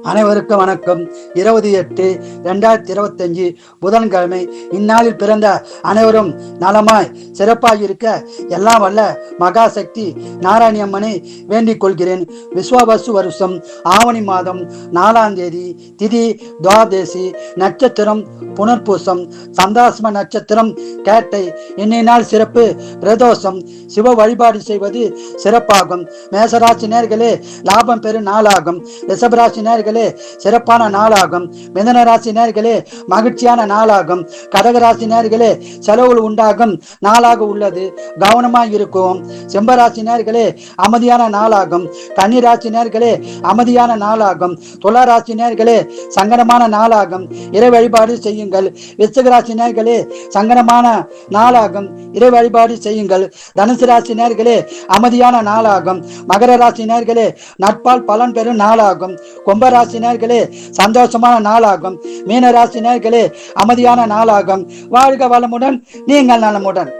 அனைவருக்கும் வணக்கம். இருபது எட்டு ரெண்டாயிரத்தி இருபத்தஞ்சு புதன்கிழமை. இந்நாளில் பிறந்த அனைவரும் நலமாய் சிறப்பாக இருக்க எல்லாம் வல்ல மகாசக்தி நாராயணி அம்மனை வேண்டிக் கொள்கிறேன். விஸ்வாபசு வருஷம் ஆவணி மாதம் நாலாம் தேதி திதி துவாதேசி நட்சத்திரம் புனர்பூசம் சந்தாசம நட்சத்திரம் கேட்டை இன்னை நாள் சிறப்பு பிரதோஷம். சிவ வழிபாடு செய்வது சிறப்பாகும். மேசராசி நேர்களே லாபம் பெறும் நாளாகும். ரிஷபராசி நேர்கள் சிறப்பான நாளாகும். மிதன ராசி நேர்களே மகிழ்ச்சியான நாளாகும். கடகராசி நேர்களே செலவுகள் உண்டாகும். நாளாக உள்ளது. கவனமாக இருக்கும். செம்பராசி நேர்களே அமைதியான நாளாகும். கன்னிராசி நேர்களே அமைதியான நாளாகும். துளாராசி நேர்களே சங்கடமான நாளாகும். இறை வழிபாடு செய்யுங்கள். விருச்சிகராசி நேர்களே சங்கடமான நாளாகும். இறை வழிபாடு செய்யுங்கள். தனுசு ராசி நேர்களே அமைதியான நாளாகும். மகர ராசி நேர்களே நட்பால் பலன் பெறும் நாளாகும். கும்ப கும்பராசி நேர்களே சந்தோஷமான நாளாகும். மீன ராசி நேர்களே அமைதியான நாளாகும். வாழ்க வளமுடன் நீங்கள் நலமுடன்.